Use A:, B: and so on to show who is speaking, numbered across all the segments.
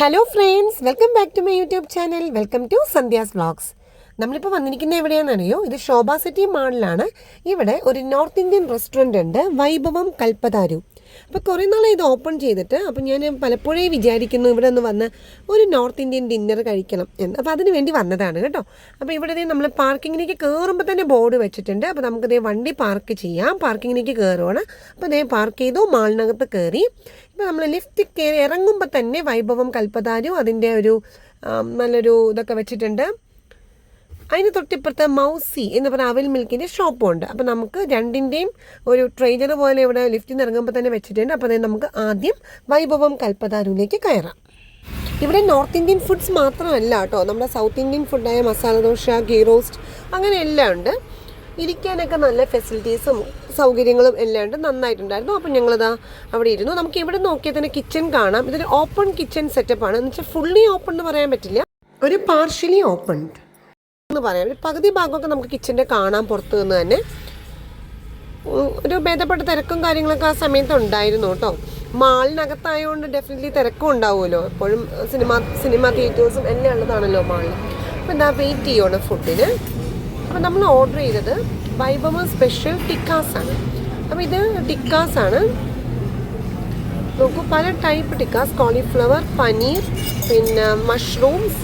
A: Hello friends welcome back to my YouTube channel welcome to Sandhya's vlogs നമ്മളിപ്പോൾ വന്നിരിക്കുന്നത് എവിടെയാണെന്നറിയോ? ഇത് ശോഭ city മാളിലാണ്. ഇവിടെ ഒരു നോർത്ത് ഇന്ത്യൻ റെസ്റ്റോറന്റ് ഉണ്ട്. വൈഭവം കൽപ്പതാരു. അപ്പോൾ കുറേ നാളെ ഇത് ഓപ്പൺ ചെയ്തിട്ട് അപ്പോൾ ഞാൻ പലപ്പോഴേ വിചാരിക്കുന്നു ഇവിടെ ഒന്ന് വന്ന് ഒരു നോർത്ത് ഇന്ത്യൻ ഡിന്നർ കഴിക്കണം എന്ന്. അപ്പോൾ അതിന് വേണ്ടി വന്നതാണ് കേട്ടോ. അപ്പോൾ ഇവിടെ നമ്മൾ പാർക്കിങ്ങിലേക്ക് കയറുമ്പോൾ തന്നെ ബോർഡ് വെച്ചിട്ടുണ്ട്. അപ്പോൾ നമുക്കിതേ വണ്ടി പാർക്ക് ചെയ്യാം. പാർക്കിങ്ങിലേക്ക് കയറുവാണ് അപ്പോൾ ഇതേ പാർക്ക് ചെയ്തു. മാളിനകത്ത് കയറി ഇപ്പോൾ നമ്മൾ ലിഫ്റ്റ് കയറി ഇറങ്ങുമ്പോൾ തന്നെ വൈഭവം കൽപ്പതാരും അതിന്റെ ഒരു നല്ലൊരു ഇതൊക്കെ വെച്ചിട്ടുണ്ട്. അതിന് തൊട്ടിപ്പുറത്ത് മൗസി എന്ന് പറഞ്ഞ അവൽ മിൽക്കിന്റെ ഷോപ്പും ഉണ്ട് അപ്പോൾ നമുക്ക് രണ്ടിന്റെയും ഒരു ട്രെയിനർ പോലെ ഇവിടെ ലിഫ്റ്റിൽ നിന്ന് ഇറങ്ങുമ്പോൾ തന്നെ വെച്ചിട്ടുണ്ട്. അപ്പോൾ അതായത് നമുക്ക് ആദ്യം വൈഭവം കൽപ്പതാരുവിലേക്ക് കയറാം. ഇവിടെ നോർത്ത് ഇന്ത്യൻ ഫുഡ്സ് മാത്രമല്ല കേട്ടോ. നമ്മുടെ സൗത്ത് ഇന്ത്യൻ ഫുഡായ മസാല ദോശ ഗീ റോസ്റ്റ് അങ്ങനെ എല്ലാം ഉണ്ട്. ഇരിക്കാനൊക്കെ നല്ല ഫെസിലിറ്റീസും സൗകര്യങ്ങളും എല്ലാം നന്നായിട്ടുണ്ടായിരുന്നു. അപ്പം ഞങ്ങളിതാ അവിടെ ഇരുന്നു. നമുക്ക് ഇവിടെ നോക്കിയാൽ തന്നെ കിച്ചൺ കാണാം. ഇതൊരു ഓപ്പൺ കിച്ചൺ സെറ്റപ്പാണ് എന്ന് വെച്ചാൽ ഫുള്ളി ഓപ്പൺ എന്ന് പറയാൻ പറ്റില്ല. ഒരു പാർഷ്യലി ഓപ്പൺ എന്ന് പറയാം. ഒരു പകുതി ഭാഗമൊക്കെ നമുക്ക് കിച്ചന്റെ കാണാം പുറത്ത് നിന്ന് തന്നെ. ഒരു ഭേദപ്പെട്ട തിരക്കും കാര്യങ്ങളൊക്കെ ആ സമയത്ത് ഉണ്ടായിരുന്നു കേട്ടോ. മാളിനകത്തായതുകൊണ്ട് ഡെഫിനറ്റ്ലി തിരക്കും ഉണ്ടാവുമല്ലോ. എപ്പോഴും സിനിമ സിനിമ തിയേറ്റേഴ്സും എല്ലാം ഉള്ളതാണല്ലോ മാളിൽ അപ്പോൾ എന്താ വെയിറ്റ് ചെയ്യുവാണ് ഫുഡിന് അപ്പോൾ നമ്മൾ ഓർഡർ ചെയ്തത് വൈഭവ സ്പെഷ്യൽ ടിക്കാസ് ആണ്. അപ്പോൾ ഇത് ടിക്കാസ് ആണ്. നോക്കൂ പല ടൈപ്പ് ടിക്കാസ് കോളിഫ്ലവർ പനീർ പിന്നെ മഷ്റൂംസ്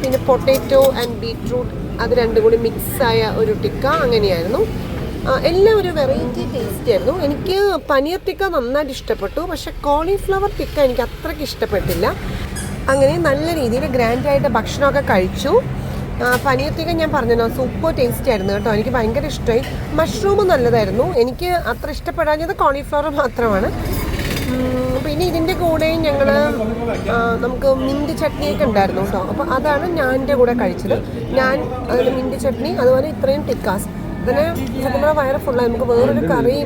A: പിന്നെ പൊട്ടാറ്റോ ആൻഡ് ബീറ്റ്റൂട്ട് അത് രണ്ടും കൂടി മിക്സായ ഒരു ടിക്ക അങ്ങനെയായിരുന്നു. എല്ലാം ഒരു വെറൈറ്റി ടേസ്റ്റ് ആയിരുന്നു. എനിക്ക് പനീർ ടിക്ക നന്നായിട്ട് ഇഷ്ടപ്പെട്ടു. പക്ഷെ കോളിഫ്ലവർ ടിക്ക എനിക്ക് അത്രയ്ക്ക് ഇഷ്ടപ്പെട്ടില്ല. അങ്ങനെ നല്ല രീതിയിൽ ഗ്രാൻഡായിട്ട് ഭക്ഷണമൊക്കെ കഴിച്ചു. ആ, പനീർ ടിക്ക ഞാൻ പറഞ്ഞല്ലോ സൂപ്പർ ടേസ്റ്റ് ആയിരുന്നു കേട്ടോ. എനിക്ക് ഭയങ്കര ഇഷ്ടമായി മഷ്റൂം നല്ലതായിരുന്നു. എനിക്ക് അത്ര ഇഷ്ടപ്പെടാഞ്ഞത് കോളിഫ്ലവർ മാത്രമാണ്. പിന്നെ ഇതിന്റെ കൂടെ ഞങ്ങൾ നമുക്ക് മിന്റ് ചട്നിയൊക്കെ ഉണ്ടായിരുന്നു കേട്ടോ. അപ്പോൾ അതാണ് ഞാനിന്റെ കൂടെ കഴിച്ചത്. ഞാൻ അതിൽ മിന്റ് ചട്നി അതുപോലെ ഇത്രയും ടിക്കാസ്. അതിന് സത്യം പറഞ്ഞാൽ വയറ് ഫുള്ളായി നമുക്ക് വേറൊരു കറി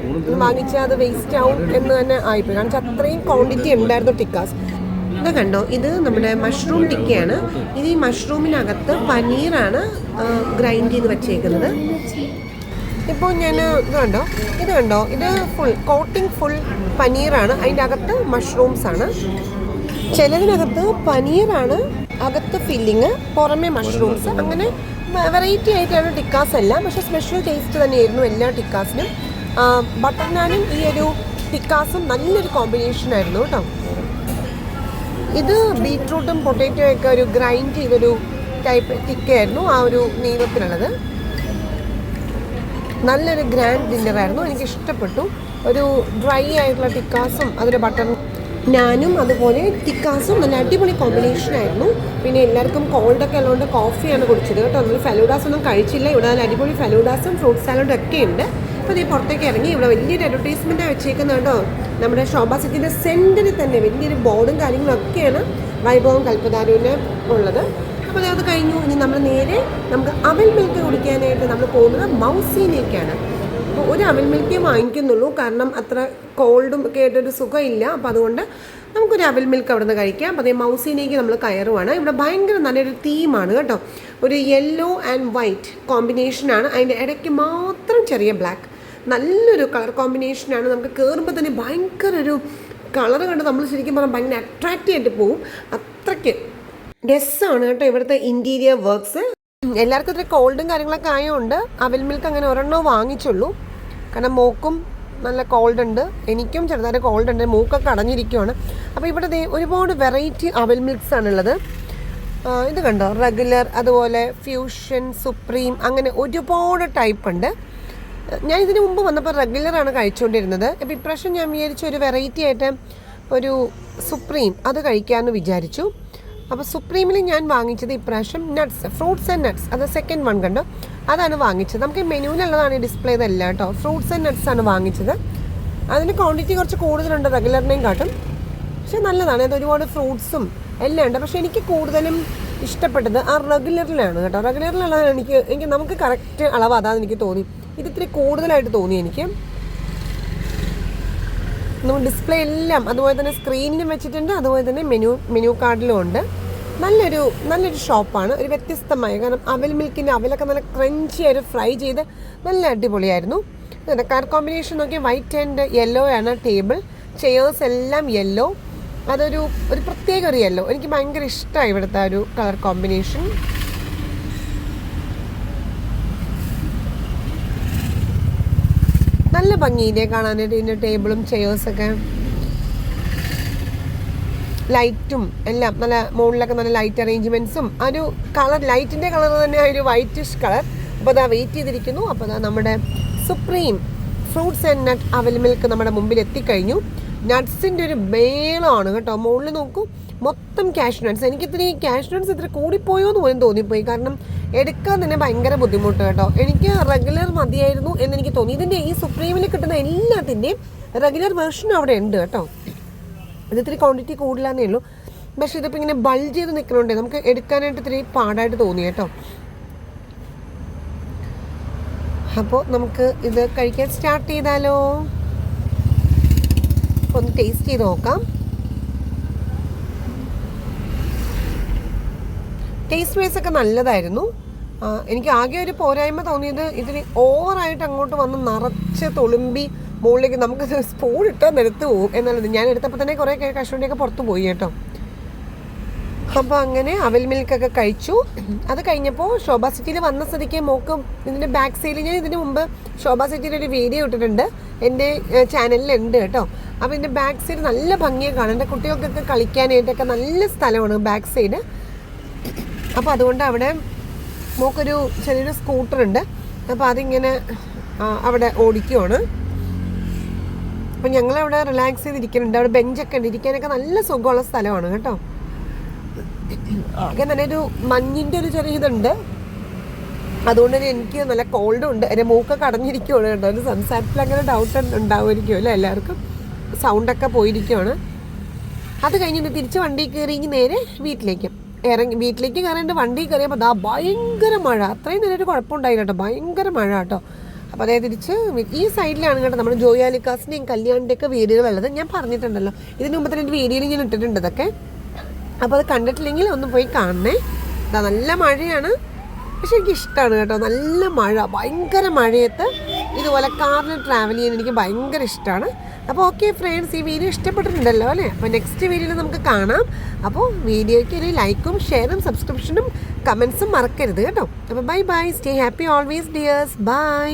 A: വാങ്ങിച്ചാൽ അത് വേസ്റ്റ് ആവും എന്ന് തന്നെ ആയിപ്പോയി. കാരണം അത്രയും ക്വാണ്ടിറ്റി ഉണ്ടായിരുന്നു ടിക്കാസ്. ഇത് കണ്ടോ? ഇത് നമ്മുടെ മഷ്റൂം ടിക്കയാണ്. ഇത് ഈ മഷ്റൂമിനകത്ത് പനീറാണ് ഗ്രൈൻഡ് ചെയ്ത് വെച്ചേക്കുന്നത്. ഇപ്പോൾ ഞാൻ ഇത് കണ്ടോ? ഇത് കണ്ടോ? ഇത് ഫുൾ കോട്ടിംഗ് ഫുൾ പനീറാണ്. അതിന്റെ അകത്ത് മഷ്റൂംസ് ആണ്. ചിലതിനകത്ത് പനീറാണ്. അകത്ത് ഫില്ലിങ് പുറമെ മഷ്റൂംസ് അങ്ങനെ വെറൈറ്റി ആയിട്ടാണ് ടിക്കാസ് എല്ലാം. പക്ഷേ സ്പെഷ്യൽ ടേസ്റ്റ് തന്നെയായിരുന്നു എല്ലാ ടിക്കാസിനും ബട്ടർ നാനും ഈ ഒരു ടിക്കാസും നല്ലൊരു കോമ്പിനേഷൻ ആയിരുന്നു കേട്ടോ. ഇത് ബീറ്റ്റൂട്ടും പൊട്ടാറ്റോയും ഒക്കെ ഒരു ഗ്രൈൻഡ് ചെയ്തൊരു ടൈപ്പ് ടിക്കായിരുന്നു ആ ഒരു നീളത്തിലുള്ളത് നല്ലൊരു ഗ്രാൻഡ് ഡിന്നറായിരുന്നു എനിക്ക് ഇഷ്ടപ്പെട്ടു ഒരു ഡ്രൈ ആയിട്ടുള്ള ടിക്കാസും അതൊരു ബട്ടർ ഞാനും അതുപോലെ ടിക്കാസും നല്ല അടിപൊളി കോമ്പിനേഷൻ ആയിരുന്നു. പിന്നെ എല്ലാവർക്കും കോൾഡൊക്കെ ഉള്ളതുകൊണ്ട് കോഫിയാണ് കുടിച്ചത് കേട്ടോ. നമ്മൾ ഫലൂഡാസ് ഒന്നും കഴിച്ചില്ല. ഇവിടെ നല്ല അടിപൊളി ഫലൂഡാസും ഫ്രൂട്ട് സാലഡും ഒക്കെ ഉണ്ട്. അപ്പോൾ ഈ പുറത്തേക്ക് ഇറങ്ങി. ഇവിടെ വലിയൊരു അഡ്വർടൈസ്മെന്റാണ് വെച്ചേക്കുന്നത് കേട്ടോ നമ്മുടെ ശോഭ സിറ്റിന്റെ സെന്ററിൽ തന്നെ വലിയൊരു ബോർഡും കാര്യങ്ങളൊക്കെയാണ് വൈഭവം കൽപ്പതാരുവിന് ഉള്ളത്. അപ്പോൾ അത് കഴിഞ്ഞു. ഇനി നമ്മൾ നേരെ നമുക്ക് അവൽ മിൽക്ക് കുടിക്കാനായിട്ട് നമ്മൾ പോകുന്നത് മൗസിയിലേക്കാണ് അപ്പോൾ ഒരു അവൽ മിൽക്കേ വാങ്ങിക്കുന്നുള്ളൂ. കാരണം അത്ര കോൾഡും ഒക്കെ ആയിട്ടൊരു സുഖമില്ല. അപ്പോൾ അതുകൊണ്ട് നമുക്കൊരു അവൽ മിൽക്ക് അവിടെ നിന്ന് കഴിക്കാം. അപ്പോൾ അതേ മൗസീനേക്ക് നമ്മൾ കയറുവാണ്. ഇവിടെ ഭയങ്കര നല്ലൊരു തീമാണ് കേട്ടോ. ഒരു യെല്ലോ ആൻഡ് വൈറ്റ് കോമ്പിനേഷനാണ് അതിന്റെ ഇടയ്ക്ക് മാത്രം ചെറിയ ബ്ലാക്ക് നല്ലൊരു കളർ കോമ്പിനേഷനാണ് നമുക്ക് കയറുമ്പോൾ തന്നെ ഭയങ്കര ഒരു കളർ കണ്ട് നമ്മൾ ശരിക്കും പറഞ്ഞാൽ ഭയങ്കര അട്രാക്റ്റ് ആയിട്ട് പോവും. അത്രയ്ക്ക് ഡ്രസ്സാണ് കേട്ടോ ഇവിടുത്തെ ഇന്റീരിയർ വർക്ക്സ് എല്ലാവർക്കും ഇത്ര കോൾഡും കാര്യങ്ങളൊക്കെ ആയതുകൊണ്ട് അവൽ മിൽക്ക് അങ്ങനെ ഒരെണ്ണം വാങ്ങിച്ചുള്ളൂ. കാരണം മോക്കും നല്ല കോൾഡ് ഉണ്ട്. എനിക്കും ചെറുതായിട്ട് കോൾഡ് ഉണ്ട്. മൂക്കൊക്കെ അടഞ്ഞിരിക്കുവാണ്. അപ്പോൾ ഇവിടെ ഒരുപാട് വെറൈറ്റി അവൽ മിൽക്സ് ആണുള്ളത്. ഇത് കണ്ടോ? റെഗുലർ അതുപോലെ ഫ്യൂഷൻ സുപ്രീം അങ്ങനെ ഒരുപാട് ടൈപ്പ് ഉണ്ട്. ഞാൻ ഇതിന് മുമ്പ് വന്നപ്പോൾ റെഗുലറാണ് കഴിച്ചുകൊണ്ടിരുന്നത് അപ്പോൾ ഇപ്രാവശ്യം ഞാൻ വിചാരിച്ചു ഒരു വെറൈറ്റി ആയിട്ട് ഒരു സുപ്രീം അത് കഴിക്കാമെന്ന് വിചാരിച്ചു. അപ്പോൾ സുപ്രീമിൽ ഞാൻ വാങ്ങിച്ചത് ഇപ്രാവശ്യം നട്ട്സ് ഫ്രൂട്ട്സ് ആൻഡ് നട്ട്സ് അത് സെക്കൻഡ് വൺ കണ്ടു? അതാണ് വാങ്ങിച്ചത്. നമുക്ക് മെനുവിലുള്ളതാണ് ഈ ഡിസ്പ്ലേ ഇതല്ല കേട്ടോ. ഫ്രൂട്ട്സ് ആൻഡ് നട്ട്സ് ആണ് വാങ്ങിച്ചത്. അതിന് ക്വാണ്ടിറ്റി കുറച്ച് കൂടുതലുണ്ട് റെഗുലറിനെയും കാട്ടും. പക്ഷെ നല്ലതാണ്. അത് ഒരുപാട് ഫ്രൂട്ട്സും എല്ലാം ഉണ്ട്. പക്ഷേ എനിക്ക് കൂടുതലും ഇഷ്ടപ്പെട്ടത് ആ റെഗുലറിലാണ് കേട്ടോ. റെഗുലറിലുള്ളതാണ് എനിക്ക് എനിക്ക് നമുക്ക് കറക്റ്റ് അളവ് അതാണ് എനിക്ക് തോന്നി. ഇത് ഇത്തിരി കൂടുതലായിട്ട് തോന്നി എനിക്ക്. നമ്മൾ ഡിസ്പ്ലേ എല്ലാം അതുപോലെ തന്നെ സ്ക്രീനിലും വെച്ചിട്ടുണ്ട് അതുപോലെ തന്നെ മെനു മെനു കാർഡിലും ഉണ്ട്. നല്ലൊരു നല്ലൊരു ഷോപ്പാണ് ഒരു വ്യത്യസ്തമായ കാരണം അവൽ മിൽക്കിന്റെ അവലൊക്കെ നല്ല ക്രഞ്ചി ആയിട്ട് ഫ്രൈ ചെയ്ത് നല്ല അടിപൊളിയായിരുന്നു. കളർ കോമ്പിനേഷൻ നോക്കി വൈറ്റ് ആൻഡ് യെല്ലോ ആണ് ടേബിൾ ചെയേഴ്സ് എല്ലാം യെല്ലോ അതൊരു ഒരു പ്രത്യേക ഒരു യെല്ലോ എനിക്ക് ഭയങ്കര ഇഷ്ടമായി ഇവിടുത്തെ ഒരു കളർ കോമ്പിനേഷൻ നല്ല ഭംഗിയില്ലേ കാണാനായിട്ട്? ഇതിന്റെ ടേബിളും ചെയേഴ്സൊക്കെ ലൈറ്റും എല്ലാം നല്ല മുകളിലൊക്കെ നല്ല ലൈറ്റ് അറേഞ്ച്മെന്റ്സും ആ ഒരു കളർ ലൈറ്റിന്റെ കളർ തന്നെ ആ ഒരു വൈറ്റിഷ് കളർ അപ്പോൾ അതാ വെയിറ്റ് ചെയ്തിരിക്കുന്നു. അപ്പോൾ അതാ നമ്മുടെ സുപ്രീം ഫ്രൂട്ട്സ് ആൻഡ് നട്ട് അവൽ മിൽക്ക് നമ്മുടെ മുമ്പിൽ എത്തിക്കഴിഞ്ഞു. നട്ട്സിന്റെ ഒരു മേളമാണ് കേട്ടോ. മുകളിൽ നോക്കൂ. മൊത്തം ക്യാഷ് നട്ട്സ് ഈ ക്യാഷ് നട്ട്സ് ഇത്ര കൂടിപ്പോയോ എന്ന് പോലും തോന്നിപ്പോയി. കാരണം എടുക്കാൻ തന്നെ ഭയങ്കര ബുദ്ധിമുട്ട് കേട്ടോ. എനിക്ക് റെഗുലർ മതിയായിരുന്നു എന്ന് എനിക്ക് തോന്നി. ഇതിന്റെ ഈ സുപ്രീമിൽ കിട്ടുന്ന എല്ലാത്തിന്റെയും റെഗുലർ വേർഷൻ അവിടെ ഉണ്ട് കേട്ടോ. ഇതിത്തിരി ക്വാണ്ടിറ്റി കൂടുതലാന്നേ ഉള്ളൂ. പക്ഷെ ഇതിപ്പോൾ ഇങ്ങനെ ബൾജ് ചെയ്ത് നിൽക്കണോണ്ടേ. നമുക്ക് എടുക്കാനായിട്ട് ഇത്തിരി പാടായിട്ട് തോന്നി കേട്ടോ. അപ്പോൾ നമുക്ക് ഇത് കഴിക്കാൻ സ്റ്റാർട്ട് ചെയ്താലോ? ഒന്ന് ടേസ്റ്റ് ചെയ്ത് നോക്കാം. ടേസ്റ്റ് വൈസ് ഒക്കെ നല്ലതായിരുന്നു. എനിക്ക് ആകെ ഒരു പോരായ്മ തോന്നിയത് ഇതിന് ഓവറായിട്ട് അങ്ങോട്ട് വന്ന് നിറച്ച് തുളുമ്പി മുകളിലേക്ക് നമുക്ക് സ്പൂൺ ഇട്ടാൽ നിരത്ത് പോകും. എന്നുള്ളത് ഞാൻ എടുത്തപ്പോൾ തന്നെ കുറേ കശുവണ്ടിയൊക്കെ പുറത്ത് പോയി കേട്ടോ. അപ്പോൾ അങ്ങനെ അവൽ മിൽക്കൊക്കെ കഴിച്ചു. അത് കഴിഞ്ഞപ്പോൾ ശോഭ സിറ്റിയിൽ വന്ന സ്ഥിതിക്ക് മോക്ക് ഇതിന്റെ ബാക്ക് സൈഡിൽ ഞാൻ ഇതിന് മുമ്പ് ശോഭ സിറ്റിയിൽ ഒരു വീഡിയോ ഇട്ടിട്ടുണ്ട്. എന്റെ ചാനലിലുണ്ട് കേട്ടോ. അപ്പോൾ ഇതിന്റെ ബാക്ക് സൈഡ് നല്ല ഭംഗിയെ കാണാൻ. എന്റെ കുട്ടികൾക്കൊക്കെ കളിക്കാനായിട്ടൊക്കെ നല്ല സ്ഥലമാണ് ബാക്ക് സൈഡ് അപ്പോൾ അതുകൊണ്ട് അവിടെ മോക്കൊരു ചെറിയൊരു സ്കൂട്ടർ ഉണ്ട്. അപ്പോൾ അതിങ്ങനെ അവിടെ ഓടിക്കുവാണ്. അപ്പം ഞങ്ങളവിടെ റിലാക്സ് ചെയ്തിരിക്കുന്നുണ്ട്. അവിടെ ബെഞ്ചൊക്കെ ഉണ്ട്. ഇരിക്കാനൊക്കെ നല്ല സുഖമുള്ള സ്ഥലമാണ് കേട്ടോ. ആകെ ഒരു മഞ്ഞിന്റെ ഒരു ചെറിയ ഇതുണ്ട്. അതുകൊണ്ട് തന്നെ എനിക്ക് നല്ല കോൾഡും ഉണ്ട്. എന്റെ മൂക്കൊക്കെ അടഞ്ഞിരിക്കുവാണ് കേട്ടോ. എന്റെ സംസാരത്തിൽ അങ്ങനെ ഡൗട്ട് ഉണ്ടാവുമായിരിക്കും അല്ലേ എല്ലാവർക്കും? സൗണ്ടൊക്കെ പോയിരിക്കുകയാണ് അത് കഴിഞ്ഞിട്ട് തിരിച്ച് വണ്ടി കയറി നേരെ വീട്ടിലേക്ക്. ഇറങ്ങി വീട്ടിലേക്ക് കയറേണ്ട വണ്ടി കയറിയപ്പോൾ ദാ ഭയങ്കര മഴ. അത്രയും നേരം ഒരു കുഴപ്പമുണ്ടായില്ല കേട്ടോ. ഭയങ്കര മഴ കേട്ടോ. അപ്പോൾ അതായത് തിരിച്ച് ഈ സൈഡിലാണ് കേട്ടോ നമ്മുടെ ജോയാലിക്കാസിന്റെയും കല്യാണിന്റെയൊക്കെ വീടുകളുള്ളത് ഞാൻ പറഞ്ഞിട്ടുണ്ടല്ലോ. ഇതിന് മുമ്പ് തന്നെ എന്റെ വീഡിയോയിൽ ഞാൻ ഇട്ടിട്ടുണ്ട് ഇതൊക്കെ. അപ്പോൾ അത് കണ്ടിട്ടില്ലെങ്കിൽ ഒന്ന് പോയി കാണണേ. ഇതാ നല്ല മഴയാണ്. പക്ഷെ എനിക്ക് ഇഷ്ടമാണ് കേട്ടോ. നല്ല മഴ. ഭയങ്കര മഴയത്ത് ഇതുപോലെ കാറിൽ ട്രാവൽ ചെയ്യാൻ എനിക്ക് ഭയങ്കര ഇഷ്ടമാണ് അപ്പോൾ ഓക്കെ ഫ്രണ്ട്സ് ഈ വീഡിയോ ഇഷ്ടപ്പെട്ടിട്ടുണ്ടല്ലോ അല്ലേ? അപ്പോൾ നെക്സ്റ്റ് വീഡിയോയിൽ നമുക്ക് കാണാം. അപ്പോൾ വീഡിയോയ്ക്ക് ഒരു ലൈക്കും ഷെയറും സബ്സ്ക്രിപ്ഷനും കമൻസും മറക്കരുത് കേട്ടോ. അപ്പോൾ bye bye stay happy always dears bye